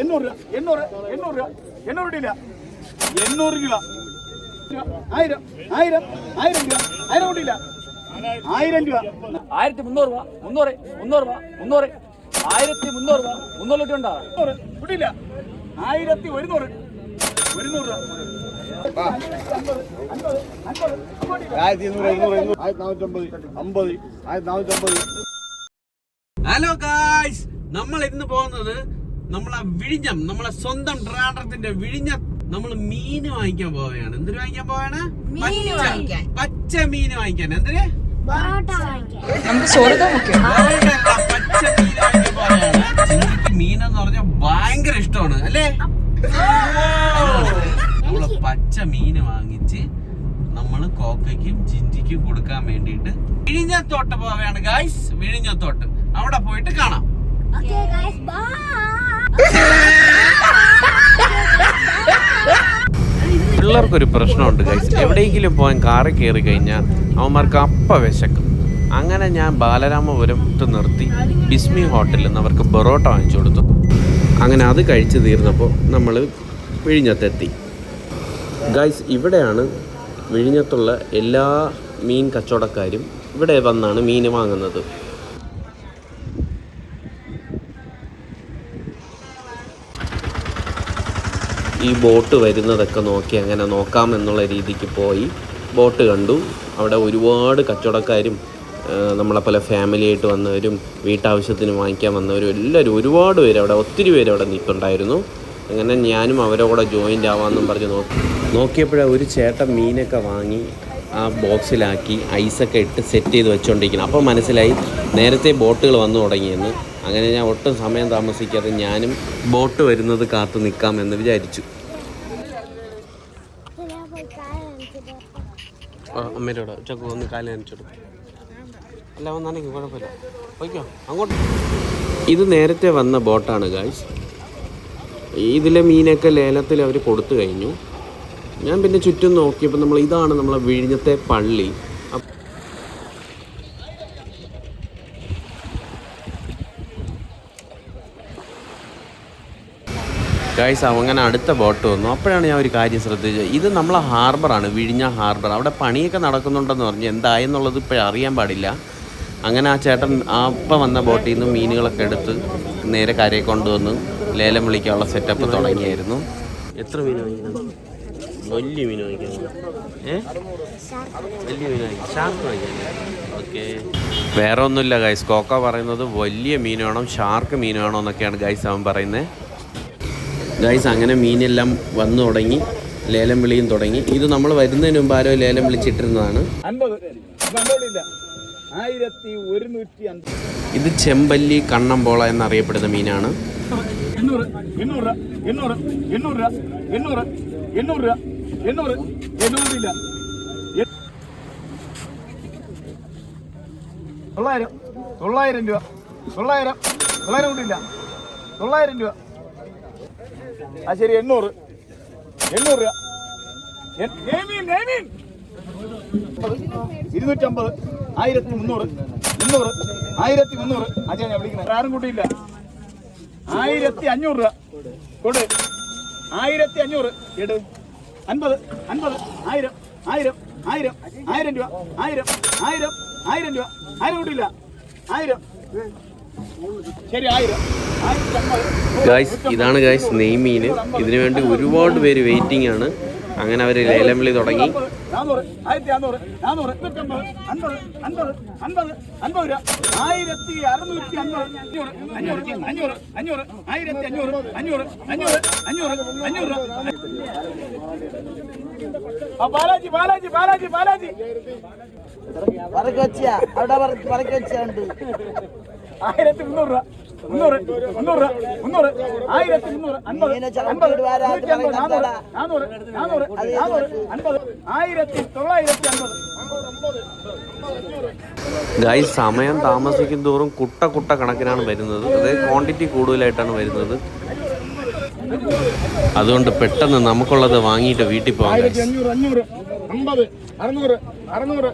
എണ്ണൂറ് രൂപ എണ്ണൂറ് എണ്ണൂറ് രൂപ എണ്ണൂറ് രൂപ എണ്ണൂറ് രൂപ. ആയിരം ആയിരം ആയിരം രൂപ ആയിരം കൂട്ടിയില്ല ആയിരം രൂപ. ആയിരത്തി മുന്നൂറ് രൂപ മുന്നൂറ് മുന്നൂറ് രൂപ മുന്നൂറ്. ആയിരത്തി മുന്നൂറ് രൂപ മുന്നൂറ് ലിറ്റർ ഉണ്ടോ? കൂട്ടിയില്ല ആയിരത്തി ഒരുന്നൂറ് ഒരുന്നൂറ് രൂപ. ആയിരത്തി ഇരുന്നൂറ് ഇരുന്നൂറ് ഇരുന്നൂറ്. ആയിരത്തി നാനൂറ്റമ്പത് അമ്പത് ആയിരത്തി നാനൂറ്റമ്പത്. ഹലോ ഗായ്സ് നമ്മൾ ഇന്ന് പോകുന്നത് നമ്മളെ വിഴിഞ്ഞം നമ്മളെ സ്വന്തം ട്രാണ്ടത്തിന്റെ വിഴിഞ്ഞ നമ്മൾ മീൻ വാങ്ങിക്കാൻ പോവുകയാണ്. എന്തിനു വാങ്ങിക്കാൻ പോവാണ്. പച്ച മീൻ വാങ്ങിക്കാൻ. എന്തിന്? നമുക്ക് പറഞ്ഞ മുഖ്യം വേറൊന്നുമല്ല, പച്ച മീൻ വാങ്ങിക്കാൻ പോവുകയാണ്. മീൻ എന്ന് പറഞ്ഞാൽ ഭയങ്കര ഇഷ്ടമാണ് അല്ലേ? നമ്മൾ പച്ച മീൻ വാങ്ങിച്ച് നമ്മൾ കോക്കയ്ക്കും ജിഞ്ചിക്കും കൊടുക്കാൻ വേണ്ടിയിട്ട് വിഴിഞ്ഞത്തോട്ട് പോവുകയാണ് ഗായ്സ് വിഴിഞ്ഞത്തോട്ട്. അവിടെ പോയിട്ട് കാണാം. Okay, guys, bye. പിള്ളേർക്കൊരു പ്രശ്നമുണ്ട് ഗൈസ് എവിടെയെങ്കിലും പോകാൻ കാറിൽ കയറി കഴിഞ്ഞാൽ അവന്മാർക്ക് അപ്പ വിശക്കും. അങ്ങനെ ഞാൻ ബാലരാമപുരത്ത് നിർത്തി ബിസ്മി ഹോട്ടലിൽ നിന്ന് അവർക്ക് പൊറോട്ട വാങ്ങിച്ചു കൊടുത്തു. അങ്ങനെ അത് കഴിച്ചു തീർന്നപ്പോൾ നമ്മൾ വിഴിഞ്ഞത്തെത്തി. ഗൈസ് ഇവിടെയാണ് വിഴിഞ്ഞത്തുള്ള എല്ലാ മീൻ കച്ചവടക്കാരും ഇവിടെ വന്നാണ് മീൻ വാങ്ങുന്നത്. ഈ ബോട്ട് വരുന്നതൊക്കെ നോക്കി അങ്ങനെ നോക്കാം എന്നുള്ള രീതിക്ക് പോയി. ബോട്ട് കണ്ടു. അവിടെ ഒരുപാട് കച്ചവടക്കാരും നമ്മളെ പോലെ ഫാമിലി ആയിട്ട് വന്നവരും വീട്ടാവശ്യത്തിന് വാങ്ങിക്കാൻ വന്നവരും എല്ലാവരും ഒരുപാട് പേര് അവിടെ ഒത്തിരി പേര് അവിടെ നിൽക്കുന്നുണ്ടായിരുന്നു അങ്ങനെ ഞാനും അവരോടെ ജോയിന്റ് ആവാമെന്നും പറഞ്ഞ് നോക്കി. നോക്കിയപ്പോഴേ ഒരു ചേട്ടൻ മീനൊക്കെ വാങ്ങി ആ ബോക്സിലാക്കി ഐസൊക്കെ ഇട്ട് സെറ്റ് ചെയ്ത് വെച്ചുകൊണ്ടിരിക്കണം അപ്പോൾ മനസ്സിലായി നേരത്തെ ബോട്ടുകൾ വന്നു തുടങ്ങിയെന്ന്. അങ്ങനെ ഞാൻ ഒട്ടും സമയം താമസിക്കാതെ ഞാനും ബോട്ട് വരുന്നത് കാത്തു നിൽക്കാമെന്ന് വിചാരിച്ചു. അമ്മയോട് ചക്കു ഒന്ന് കാലം അങ്ങോട്ട്. ഇത് നേരത്തെ വന്ന ബോട്ടാണ് ഗായ്സ് ഇതിലെ മീനൊക്കെ ലേലത്തിൽ അവർ കൊടുത്തു കഴിഞ്ഞു. ഞാൻ പിന്നെ ചുറ്റും നോക്കിയപ്പോൾ നമ്മൾ ഇതാണ് നമ്മളെ വിഴിഞ്ഞത്തെ പള്ളി. ഗൈസ് അങ്ങനെ അടുത്ത ബോട്ട് വന്നു. അപ്പോഴാണ് ഞാൻ ഒരു കാര്യം ശ്രദ്ധിച്ചത്. ഇത് നമ്മളെ ഹാർബറാണ് വിഴിഞ്ഞ ഹാർബർ അവിടെ പണിയൊക്കെ നടക്കുന്നുണ്ടെന്ന് പറഞ്ഞു എന്തായെന്നുള്ളത് ഇപ്പോഴും അറിയാൻ പാടില്ല. അങ്ങനെ ആ ചേട്ടൻ അപ്പം വന്ന ബോട്ടിൽ നിന്ന് മീനുകളൊക്കെ എടുത്ത് നേരെ കരയെ കൊണ്ടുവന്ന് ലേലം വിളിക്കാനുള്ള സെറ്റപ്പ് തുടങ്ങിയായിരുന്നു. എത്ര വാങ്ങിക്കണം വലിയ മീൻ വാങ്ങിക്കാൻ ഏ? വലിയ മീൻ വാങ്ങിക്കാം ഷാർക്ക് വാങ്ങിക്കണം ഓക്കെ. വേറെ ഒന്നുമില്ല ഗൈസ് കോക്ക പറയുന്നത് വലിയ മീൻ വേണം ഷാർക്ക് മീൻ വേണം എന്നൊക്കെയാണ് ഗൈസ് അവൻ പറയുന്നത് ഗൈസ് അങ്ങനെ മീനെല്ലാം വന്നു തുടങ്ങി ലേലം വിളിയും തുടങ്ങി. ഇത് നമ്മൾ വരുന്നതിന് മുമ്പ് ആരോ ലേലം വിളിച്ചിട്ടിരുന്നതാണ്. ഇത് ചെമ്പല്ലി കണ്ണമ്പോള എന്നറിയപ്പെടുന്ന മീനാണ്. എണ്ണൂറ് എണ്ണൂറ് എണ്ണൂറ് എണ്ണൂറ് എണ്ണൂറ് എണ്ണൂറ് തൊള്ളായിരം. തൊള്ളായിരം രൂപ. തൊള്ളായിരം. തൊള്ളായിരം കൂട്ടില്ല തൊള്ളായിരം രൂപ. ആ ശരി എണ്ണൂറ്. എണ്ണൂറ് രൂപ. ഇരുന്നൂറ്റമ്പത്. ആയിരത്തി മുന്നൂറ്. മുന്നൂറ് ആയിരത്തി മുന്നൂറ്. അജയ ഞാൻ വിളിക്കുന്നത് ആരും കൂട്ടിയില്ല. ആയിരത്തി അഞ്ഞൂറ് രൂപ. കൊടു ആയിരത്തി അഞ്ഞൂറ്. എടു. അൻപത് അൻപത് ആയിരം ആയിരം ആയിരം ആയിരം രൂപ ആയിരം ആയിരം ആയിരം രൂപ ആയിരം കൂട്ടില്ല ആയിരം. ശരി ആയിരം. ഗായ്സ് ഇതാണ് ഗായ്സ് നെയ്മീൻ ഇതിനു വേണ്ടി ഒരുപാട് പേര് വെയിറ്റിംഗ് ആണ്. അങ്ങനെ അവർ ലേലം വിളി തുടങ്ങി. നാനൂറ് ആയിരത്തി നാനൂറ് നാനൂറ് അൻപത് അൻപത് അൻപത് അൻപത് രൂപ. ആയിരത്തി അറുന്നൂറ്റി അൻപത് അഞ്ഞൂറ് അഞ്ഞൂറ് അഞ്ഞൂറ് അഞ്ഞൂറ് ആയിരത്തി അഞ്ഞൂറ് അഞ്ഞൂറ് അഞ്ഞൂറ് അഞ്ഞൂറ് അഞ്ഞൂറ് ആ ബാലാജി ബാലാജി ബാലാജി ബാലാജി. അവിടെ ആയിരത്തി മുന്നൂറ് രൂപ. മുന്നൂറ് മുന്നൂറ് രൂപ മുന്നൂറ് ആയിരത്തി മുന്നൂറ് അൻപത് അൻപത് നൂറ്റി അൻപത് നാനൂറ് നാനൂറ് നാനൂറ് നാനൂറ് അൻപത് ആയിരത്തി തൊള്ളായിരത്തി അൻപത്. ഗായ്സ് സമയം താമസിക്കും തോറും കുട്ട കുട്ട കണക്കിനാണ് വരുന്നത്. അത് ക്വാണ്ടിറ്റി കൂടുതലായിട്ടാണ് വരുന്നത്. അതുകൊണ്ട് പെട്ടെന്ന് നമുക്കുള്ളത് വാങ്ങിയിട്ട് വീട്ടിൽ പോകാം അഞ്ഞൂറ് അഞ്ഞൂറ് അമ്പത് അറുന്നൂറ് അറുന്നൂറ്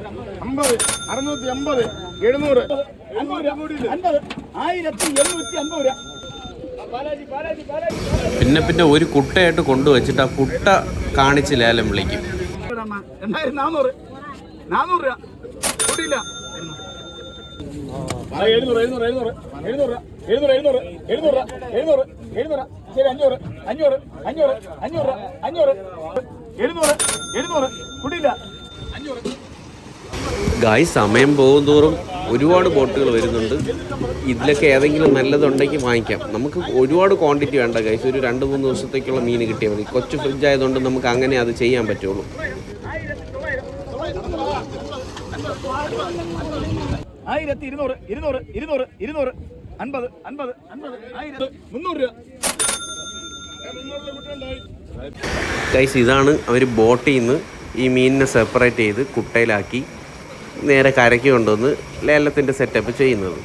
അമ്പത് അറുന്നൂറ്റി അമ്പത്. എഴുന്നൂറ്. ആയിരത്തി എണ്ണൂറ്റി അമ്പത് രൂപ. പിന്നെ പിന്നെ ഒരു കുട്ടയായിട്ട് കൊണ്ടുവച്ചിട്ട് ആ കുട്ട കാണിച്ച് ലേലം വിളിക്കും. രണ്ടായിരത്തി നാനൂറ് നാനൂറ് രൂപ. കൂട്ടിയില്ല ആ, എഴുന്നൂറ് എഴുന്നൂറ് എഴുന്നൂറ്. എഴുന്നൂറ് രൂപ. എഴുന്നൂറ് എഴുന്നൂറ് എഴുന്നൂറ് രൂപ. എഴുന്നൂറ് എഴുന്നൂറ് ശരി അഞ്ഞൂറ് അഞ്ഞൂറ് അഞ്ഞൂറ് അഞ്ഞൂറ് അഞ്ഞൂറ് എഴുന്നൂറ് എഴുന്നൂറ്. കൂട്ടിയില്ല അഞ്ഞൂറ്. ഗായ് സമയം പോകുന്തോറും ഒരുപാട് ബോട്ടുകൾ വരുന്നുണ്ട്. ഇതിലൊക്കെ ഏതെങ്കിലും നല്ലതുണ്ടെങ്കിൽ വാങ്ങിക്കാം. നമുക്ക് ഒരുപാട് ക്വാണ്ടിറ്റി വേണ്ട ഗൈസ് ഒരു രണ്ട് മൂന്ന് ദിവസത്തേക്കുള്ള മീൻ കിട്ടിയാൽ മതി. കൊച്ച് ഫ്രിഡ്ജ് ആയതുകൊണ്ട് നമുക്ക് അങ്ങനെ അത് ചെയ്യാൻ പറ്റുള്ളൂ. ആയിരത്തി ഇരുന്നൂറ് ഇരുന്നൂറ് ഇരുന്നൂറ്. ഇരുന്നൂറ് അൻപത് അൻപത് അൻപത് ആയിരത്തി മുന്നൂറ് രൂപ. ഗൈസ് ഇതാണ് അവർ ബോട്ടിൽ നിന്ന് ഈ മീനിനെ സെപ്പറേറ്റ് ചെയ്ത് കുട്ടയിലാക്കി. നേരെ കരയ്ക്ക് കൊണ്ടുവന്ന് ലേലത്തിന്റെ സെറ്റപ്പ് ചെയ്യുന്നത്.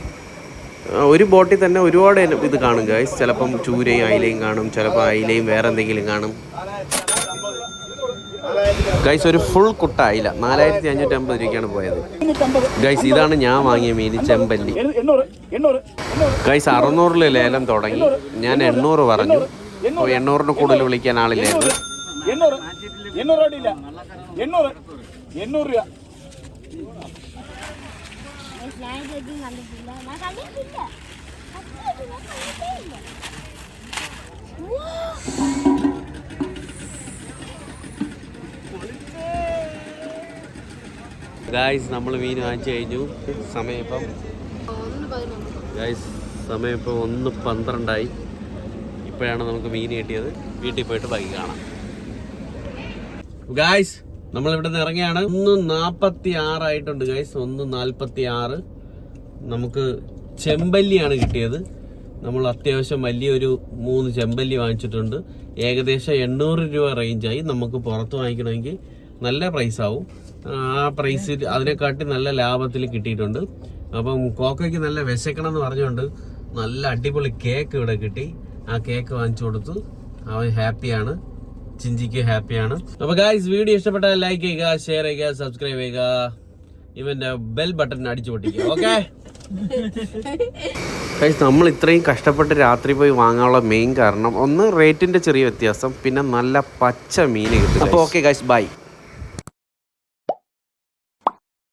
ഒരു ബോട്ടിൽ തന്നെ ഒരുപാട് ഇത് കാണും ഗൈസ് ചിലപ്പം ചൂരയും അയിലയും കാണും ചിലപ്പോൾ അയിലയും വേറെ എന്തെങ്കിലും കാണും. ഗൈസ് ഒരു ഫുൾ കുട്ട അയില. നാലായിരത്തി അഞ്ഞൂറ്റി അമ്പത് രൂപയ്ക്കാണ് പോയത്. ഗൈസ് ഇതാണ് ഞാൻ വാങ്ങിയ മീൻ ചെമ്പല്ലി. ഗൈസ് അറുന്നൂറിൽ ലേലം തുടങ്ങി. ഞാൻ എണ്ണൂറ് പറഞ്ഞു. എണ്ണൂറിന് കൂടുതൽ വിളിക്കാൻ ആളില്ലായിരുന്നു. എണ്ണൂറ് രൂപ. ഗായ്സ് നമ്മൾ മീൻ വാങ്ങിച്ചു കഴിഞ്ഞു. സമയം ഇപ്പം ഗായ്സ് സമയം ഇപ്പം ഒന്ന് പന്ത്രണ്ടായി. ഇപ്പോഴാണ് നമുക്ക് മീൻ കിട്ടിയത്. വീട്ടിൽ പോയിട്ട് ബാക്കി കാണാം. ഗായ്സ് നമ്മൾ ഇവിടെ നിന്ന് ഇറങ്ങിയാണ്. ഒന്ന് നാൽപ്പത്തി ആറായിട്ടുണ്ട് ഗായ്സ് ഒന്ന് നാൽപ്പത്തി ആറ് നമുക്ക് ചെമ്പല്ലിയാണ് കിട്ടിയത്. നമ്മൾ അത്യാവശ്യം വലിയൊരു മൂന്ന് ചെമ്പല്ലി വാങ്ങിച്ചിട്ടുണ്ട്. ഏകദേശം എണ്ണൂറ് രൂപ റേഞ്ചായി നമുക്ക് പുറത്ത് വാങ്ങിക്കണമെങ്കിൽ നല്ല പ്രൈസ് ആവും. ആ പ്രൈസിൽ അതിനെക്കാട്ടി നല്ല ലാഭത്തിൽ കിട്ടിയിട്ടുണ്ട്. അപ്പം കോക്കയ്ക്ക് നല്ല വിശക്കണം എന്ന് പറഞ്ഞുകൊണ്ട് നല്ല അടിപൊളി കേക്ക് ഇവിടെ കിട്ടി. ആ കേക്ക് വാങ്ങിച്ചു കൊടുത്തു. അവൻ ഹാപ്പിയാണ്. ചിഞ്ചിക്ക് ഹാപ്പിയാണ്. അപ്പോൾ ഗായ്സ് വീഡിയോ ഇഷ്ടപ്പെട്ടാൽ ലൈക്ക് ചെയ്യുക ഷെയർ ചെയ്യുക സബ്സ്ക്രൈബ് ചെയ്യുക. ഇവന്റെ ബെൽ ബട്ടൺ അടിച്ചു പൊട്ടിക്കും ഓക്കെ നമ്മൾ ഇത്രയും കഷ്ടപ്പെട്ട് രാത്രി പോയി വാങ്ങാനുള്ള മെയിൻ കാരണം ഒന്ന് റേറ്റിന്റെ ചെറിയ വ്യത്യാസം പിന്നെ നല്ല പച്ച മീൻ കിട്ടും അപ്പോൾ ഓക്കെ ഗൈസ് ബൈ